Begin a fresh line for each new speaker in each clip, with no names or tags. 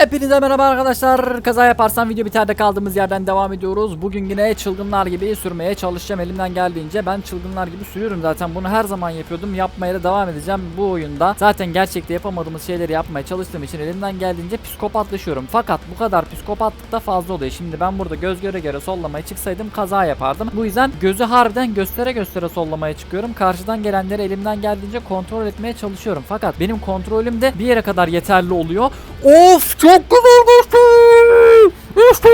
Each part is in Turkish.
Hepinize merhaba arkadaşlar. Kaza yaparsam video biterde kaldığımız yerden devam ediyoruz. Bugün yine çılgınlar gibi sürmeye çalışacağım elimden geldiğince. Ben çılgınlar gibi sürüyorum zaten. Bunu her zaman yapıyordum. Yapmaya da devam edeceğim bu oyunda. Zaten gerçekte yapamadığımız şeyleri yapmaya çalıştığım için elimden geldiğince psikopatlaşıyorum. Fakat bu kadar psikopatlık da fazla oluyor. Şimdi ben burada göz göre göre sollamaya çıksaydım kaza yapardım. Bu yüzden gözü harbiden göstere göstere sollamaya çıkıyorum. Karşıdan gelenleri elimden geldiğince kontrol etmeye çalışıyorum. Fakat benim kontrolüm de bir yere kadar yeterli oluyor. Of çok güzel geçti. İşte.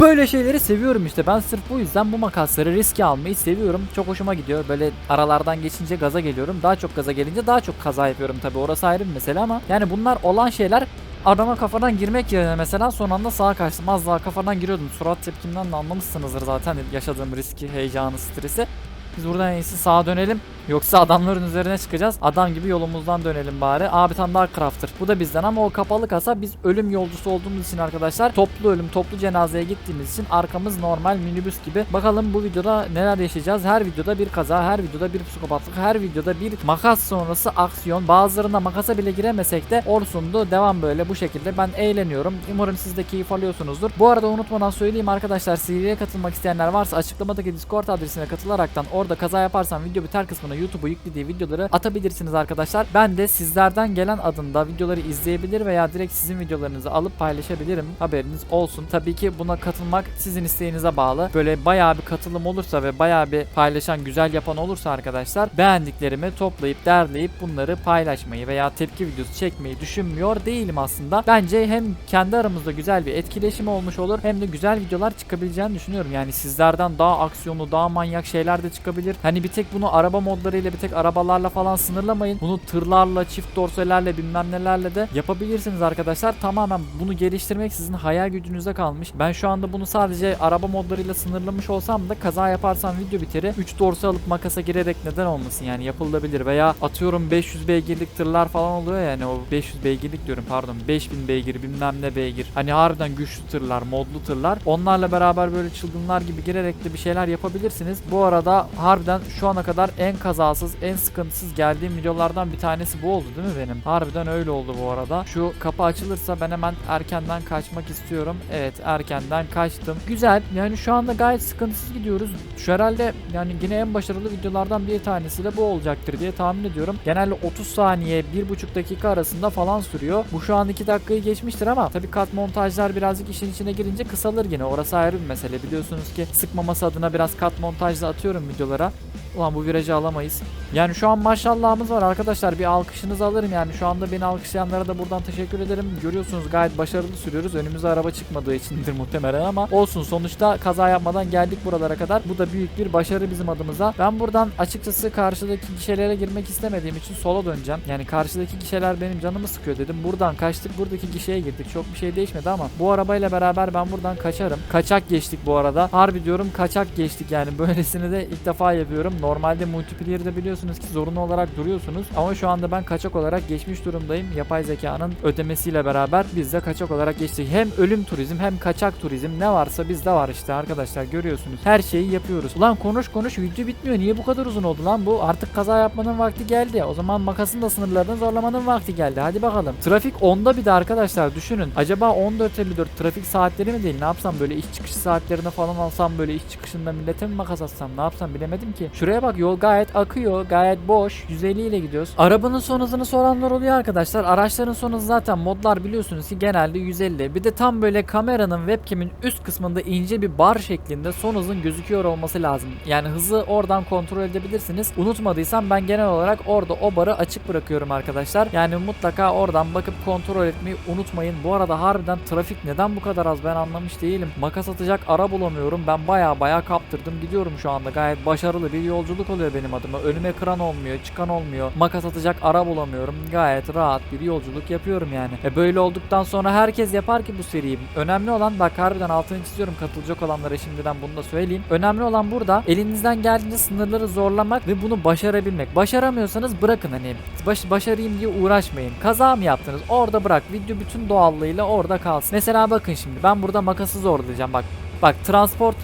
Böyle şeyleri seviyorum işte. Ben sırf bu yüzden bu makasları riske almayı seviyorum. Çok hoşuma gidiyor. Böyle aralardan geçince gaza geliyorum. Daha çok gaza gelince daha çok kaza yapıyorum tabii. Orası ayrı bir mesele ama yani bunlar olan şeyler adama kafadan girmek yerine mesela son anda sağa kaçtım. Az daha kafadan giriyordum. Surat tepkimden de anlamışsınızdır zaten yaşadığım riski, heyecanı, stresi. Biz buradan en iyisi sağa dönelim. Yoksa adamların üzerine çıkacağız. Adam gibi yolumuzdan dönelim bari. Aa bir tane daha crafter. Bu da bizden ama o kapalı kasa biz ölüm yolcusu olduğumuz için arkadaşlar toplu ölüm, toplu cenazeye gittiğimiz için arkamız normal minibüs gibi. Bakalım bu videoda neler yaşayacağız. Her videoda bir kaza, her videoda bir psikopatlık, her videoda bir makas sonrası aksiyon. Bazılarında makasa bile giremesek de Orsun'du. Devam böyle bu şekilde. Ben eğleniyorum. Umarım siz de keyif alıyorsunuzdur. Bu arada unutmadan söyleyeyim arkadaşlar seriye katılmak isteyenler varsa açıklamadaki Discord adresine katılaraktan orada kaza yaparsam video biter kısmına YouTube'a yüklediği videoları atabilirsiniz arkadaşlar. Ben de sizlerden gelen adında videoları izleyebilir veya direkt sizin videolarınızı alıp paylaşabilirim. Haberiniz olsun. Tabii ki buna katılmak sizin isteğinize bağlı. Böyle bayağı bir katılım olursa ve bayağı bir paylaşan, güzel yapan olursa arkadaşlar beğendiklerimi toplayıp derleyip bunları paylaşmayı veya tepki videosu çekmeyi düşünmüyor değilim aslında. Bence hem kendi aramızda güzel bir etkileşim olmuş olur hem de güzel videolar çıkabileceğini düşünüyorum. Yani sizlerden daha aksiyonlu, daha manyak şeyler de çıkabilir. Hani bir tek bunu araba modlarıyla bir tek arabalarla falan sınırlamayın. Bunu tırlarla, çift dorselerle bilmem nelerle de yapabilirsiniz arkadaşlar. Tamamen bunu geliştirmek sizin hayal gücünüze kalmış. Ben şu anda bunu sadece araba modlarıyla sınırlamış olsam da kaza yaparsam video biteri 3 dorse alıp makasa girerek neden olmasın yani yapılabilir veya atıyorum 500 beygirlik tırlar falan oluyor yani o 500 beygirlik diyorum pardon 5000 beygir bilmem ne beygir. Hani harbiden güçlü tırlar, modlu tırlar. Onlarla beraber böyle çılgınlar gibi girerek de bir şeyler yapabilirsiniz. Bu arada harbiden şu ana kadar en kazasız, en sıkıntısız geldiğim videolardan bir tanesi bu oldu değil mi benim? Harbiden öyle oldu bu arada. Şu kapı açılırsa ben hemen erkenden kaçmak istiyorum. Evet erkenden kaçtım. Güzel. Yani şu anda gayet sıkıntısız gidiyoruz. Şu herhalde yani yine en başarılı videolardan bir tanesi de bu olacaktır diye tahmin ediyorum. Genelde 30 saniye, 1,5 dakika arasında falan sürüyor. Bu şu an 2 dakikayı geçmiştir ama tabii kat montajlar birazcık işin içine girince kısalır yine. Orası ayrı bir mesele. Biliyorsunuz ki sıkmaması adına biraz kat montajla atıyorum videolara. Ulan bu virajı alamayız. Yani şu an maşallahımız var arkadaşlar. Bir alkışınızı alırım yani. Şu anda beni alkışlayanlara da buradan teşekkür ederim. Görüyorsunuz gayet başarılı sürüyoruz. Önümüze araba çıkmadığı içindir muhtemelen ama olsun. Sonuçta kaza yapmadan geldik buralara kadar. Bu da büyük bir başarı bizim adımıza. Ben buradan açıkçası karşıdaki gişelere girmek istemediğim için sola döneceğim. Yani karşıdaki gişeler benim canımı sıkıyor dedim. Buradan kaçtık. Buradaki gişeye girdik. Çok bir şey değişmedi ama bu arabayla beraber ben buradan kaçarım. Kaçak geçtik bu arada. Harbi diyorum kaçak geçtik yani. Böylesini de ilk defa yapıyorum. Normalde multiplayer'de biliyorsunuz ki zorunlu olarak duruyorsunuz. Ama şu anda ben kaçak olarak geçmiş durumdayım. Yapay zekanın ödemesiyle beraber biz de kaçak olarak geçtik. Hem ölüm turizm hem kaçak turizm ne varsa bizde var işte arkadaşlar görüyorsunuz. Her şeyi yapıyoruz. Ulan konuş konuş video bitmiyor. Niye bu kadar uzun oldu lan bu? Artık kaza yapmanın vakti geldi. O zaman makasın da sınırlarını zorlamanın vakti geldi. Hadi bakalım. Trafik onda bir de arkadaşlar düşünün. Acaba 14.54 trafik saatleri mi değil? Ne yapsam böyle iş çıkış saatlerine falan alsam böyle iş çıkışında millete mi makas atsam? Ne yapsam bilemedim ki. Şuraya bak yol gayet akıyor. Gayet boş. 150 ile gidiyoruz. Arabanın son hızını soranlar oluyor arkadaşlar. Araçların son hızı zaten modlar biliyorsunuz ki genelde 150. Bir de tam böyle kameranın webcam'in üst kısmında ince bir bar şeklinde son hızın gözüküyor olması lazım. Yani hızı oradan kontrol edebilirsiniz. Unutmadıysam ben genel olarak orada o barı açık bırakıyorum arkadaşlar. Yani mutlaka oradan bakıp kontrol etmeyi unutmayın. Bu arada harbiden trafik neden bu kadar az ben anlamış değilim. Makas atacak ara bulamıyorum. Ben baya baya kaptırdım gidiyorum şu anda. Gayet başarılı bir yolculuk oluyor benim adıma. Önüme kıran olmuyor, çıkan olmuyor. Makas atacak ara bulamıyorum. Gayet rahat bir yolculuk yapıyorum yani. E böyle olduktan sonra herkes yapar ki bu seriyi. Önemli olan bak harbiden altını çiziyorum katılacak olanlara şimdiden bunu da söyleyeyim. Önemli olan burada elinizden geldiğince sınırları zorlamak ve bunu başarabilmek. Başaramıyorsanız bırakın hani baş, başarayım diye uğraşmayın. Kaza mı yaptınız? Orada bırak. Video bütün doğallığıyla orada kalsın. Mesela bakın şimdi ben burada makası zorlayacağım bak. Bak transport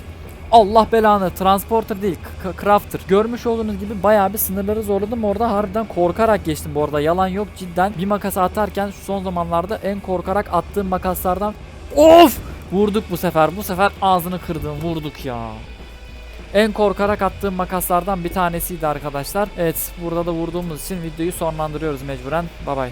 Allah belanı transporter değil crafter. Görmüş olduğunuz gibi bayağı bir sınırları zorladım orada harbiden korkarak geçtim bu arada yalan yok cidden bir makas atarken şu son zamanlarda en korkarak attığım makaslardan of vurduk bu sefer bu sefer ağzını kırdım vurduk ya. En korkarak attığım makaslardan bir tanesiydi arkadaşlar. Evet burada da vurduğumuz için videoyu sonlandırıyoruz mecburen. Bay bay.